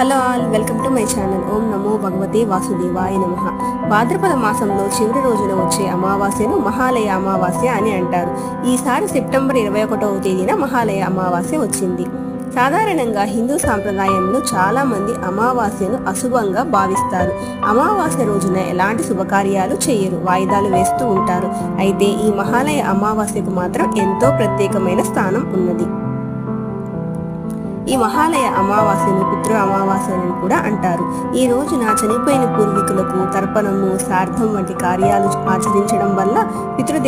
Hello all welcome to my channel. ఓం నమో భగవతే వాసుదేవాయ నమ. భాద్రపద మాసంలో చివరి రోజున వచ్చే అమావాస్యను మహాలయ అమావాస్య అని అంటారు. ఈసారి సెప్టెంబర్ ఇరవై ఒకటవ తేదీన మహాలయ అమావాస్య వచ్చింది. సాధారణంగా హిందూ సాంప్రదాయంలో చాలా మంది అమావాస్యను అశుభంగా భావిస్తారు. అమావాస్య రోజున ఎలాంటి శుభకార్యాలు చేయరు వాయిదాలు వేస్తూ ఉంటారు. అయితే ఈ మహాలయ అమావాస్యకు మాత్రం ఎంతో ప్రత్యేకమైన స్థానం ఉన్నది. ఈ మహాలయ అమావాస్యను పితృ అమావాస్యను కూడా అంటారు. ఈ రోజున చనిపోయిన పూర్వీకులకు తర్పణము సార్థం వంటి కార్యాలు ఆచరించడం వల్ల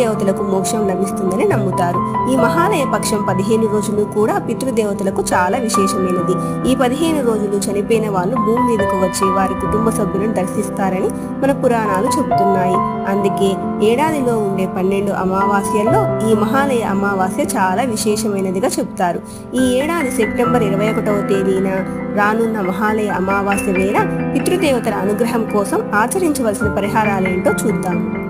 పితృదేవతలకు మోక్షం లభిస్తుందని నమ్ముతారు. ఈ మహాలయ పక్షం పదిహేను రోజులు కూడా పితృదేవతలకు చాలా విశేషమైనది. ఈ పదిహేను రోజులు చనిపోయిన వాళ్ళు భూమి మీదకు వచ్చి వారి కుటుంబ సభ్యులను దర్శిస్తారని మన పురాణాలు చెబుతున్నాయి. అందుకే ఏడాదిలో ఉండే పన్నెండు అమావాస్యల్లో ఈ మహాలయ అమావాస్య చాలా విశేషమైనదిగా చెప్తారు. ఈ ఏడాది సెప్టెంబర్ ఇరవై ఒకటవ తేదీన రానున్న మహాలయ అమావాస్య వేళ పితృదేవతల అనుగ్రహం కోసం ఆచరించవలసిన పరిహారాలేంటో చూద్దాం.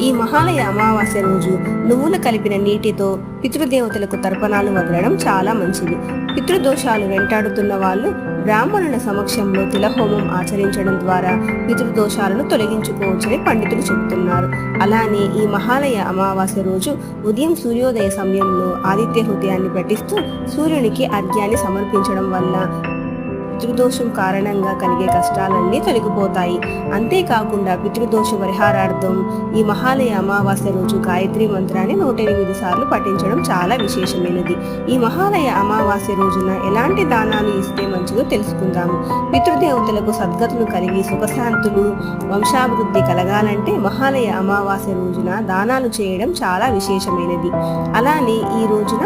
ఈ మహాలయ అమావాస్య రోజు నువ్వులు కలిపిన నీటితో పితృదేవతలకు తర్పణాలు వదలడం చాలా మంచిది. పితృదోషాలు వెంటాడుతున్న వాళ్ళు బ్రాహ్మణుల సమక్షంలో తిలహోమం ఆచరించడం ద్వారా పితృదోషాలను తొలగించుకోవచ్చని పండితులు చెబుతున్నారు. అలానే ఈ మహాలయ అమావాస్య రోజు ఉదయం సూర్యోదయ సమయంలో ఆదిత్య హృదయాన్ని పఠిస్తూ సూర్యునికి అర్ఘ్యాన్ని సమర్పించడం వల్ల పితృదోషం కారణంగా కలిగే కష్టాలన్నీ తొలగిపోతాయి. అంతేకాకుండా పితృదోష పరిహారార్థం ఈ మహాలయ అమావాస్య రోజు గాయత్రి మంత్రాన్ని నూట ఎనిమిది సార్లు పఠించడం చాలా విశేషమైనది. ఈ మహాలయ అమావాస్య రోజున ఎలాంటి దానాలు ఇస్తే మంచిదో తెలుసుకుందాము. పితృదేవతలకు సద్గతులు కలిగి సుఖశాంతులు వంశాభివృద్ధి కలగాలంటే మహాలయ అమావాస్య రోజున దానాలు చేయడం చాలా విశేషమైనది. అలానే ఈ రోజున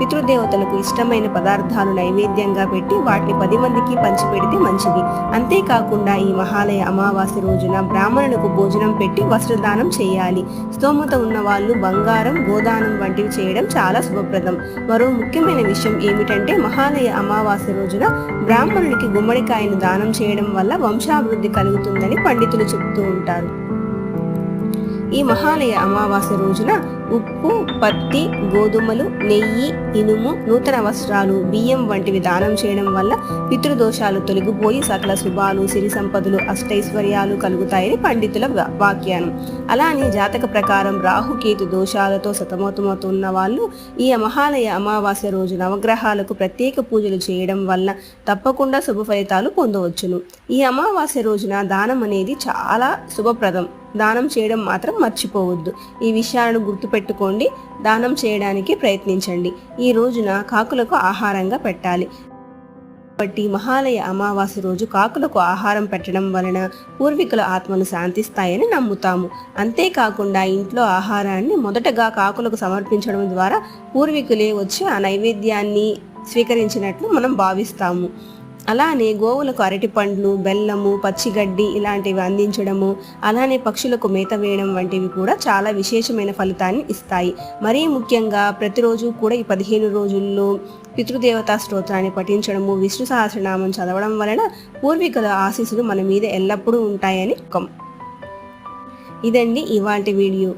పితృదేవతలకు ఇష్టమైన పదార్థాలు నైవేద్యంగా పెట్టి వాటిని పది మందికి పంచిపెడితే మంచిది. అంతేకాకుండా ఈ మహాలయ అమావాస్య రోజున బ్రాహ్మణులకు భోజనం పెట్టి వస్త్రదానం చేయాలి. స్తోమత ఉన్న వాళ్ళు బంగారం గోదానం వంటివి చేయడం చాలా శుభప్రదం. మరో ముఖ్యమైన విషయం ఏమిటంటే మహాలయ అమావాస్య రోజున బ్రాహ్మణుడికి గుమ్మడికాయను దానం చేయడం వల్ల వంశాభివృద్ధి కలుగుతుందని పండితులు చెబుతూ ఉంటారు. ఈ మహాలయ అమావాస్య రోజున ఉప్పు పత్తి గోధుమలు నెయ్యి ఇనుము నూతన వస్త్రాలు బియ్యం వంటివి దానం చేయడం వల్ల పితృదోషాలు తొలగిపోయి సకల శుభాలు సిరి సంపదలు అష్టైశ్వర్యాలు కలుగుతాయని పండితుల వాక్యానం అలానే జాతక ప్రకారం రాహుకేతు దోషాలతో సతమతమవుతున్న వాళ్ళు ఈ మహాలయ అమావాస్య రోజు నవగ్రహాలకు ప్రత్యేక పూజలు చేయడం వల్ల తప్పకుండా శుభ ఫలితాలు పొందవచ్చును. ఈ అమావాస్య రోజున దానం అనేది చాలా శుభప్రదం. దానం చేయడం మాత్రం మర్చిపోవద్దు. ఈ విషయాలను గుర్తుపెట్టుకోండి దానం చేయడానికి ప్రయత్నించండి. ఈ రోజున కాకులకు ఆహారంగా పెట్టాలి. కాబట్టి మహాలయ అమావాస్య రోజు కాకులకు ఆహారం పెట్టడం వలన పూర్వీకుల ఆత్మలు శాంతిస్తాయని నమ్ముతాము. అంతేకాకుండా ఇంట్లో ఆహారాన్ని మొదటగా కాకులకు సమర్పించడం ద్వారా పూర్వీకులే వచ్చి ఆ నైవేద్యాన్ని స్వీకరించినట్లు మనం భావిస్తాము. అలానే గోవులకు అరటి పండ్లు బెల్లము పచ్చిగడ్డి ఇలాంటివి అందించడము అలానే పక్షులకు మేత వేయడం వంటివి కూడా చాలా విశేషమైన ఫలితాన్ని ఇస్తాయి మరీ ముఖ్యంగా ప్రతిరోజు కూడా ఈ పదిహేను రోజుల్లో పితృదేవతా స్తోత్రాన్ని పఠించడము విష్ణు సహస్రనామం చదవడం వలన పూర్వీకుల ఆశీస్సులు మన మీద ఎల్లప్పుడూ ఉంటాయని నమ్మకం. ఇదండి ఇవాంటి వీడియో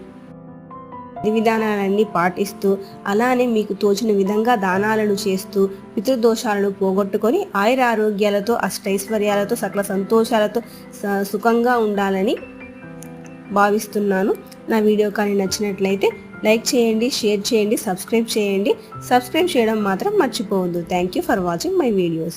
విధానాలన్నీ పాటిస్తూ అలానే మీకు తోచిన విధంగా దానాలను చేస్తూ పితృదోషాలను పోగొట్టుకొని ఆయుర ఆరోగ్యాలతో అష్టైశ్వర్యాలతో సకల సంతోషాలతో స- సుఖంగా ఉండాలని భావిస్తున్నాను. నా వీడియో కానీ నచ్చినట్లయితే లైక్ చేయండి షేర్ చేయండి సబ్స్క్రైబ్ చేయండి. సబ్స్క్రైబ్ చేయడం మాత్రం మర్చిపోవద్దు. Thank you for watching my videos.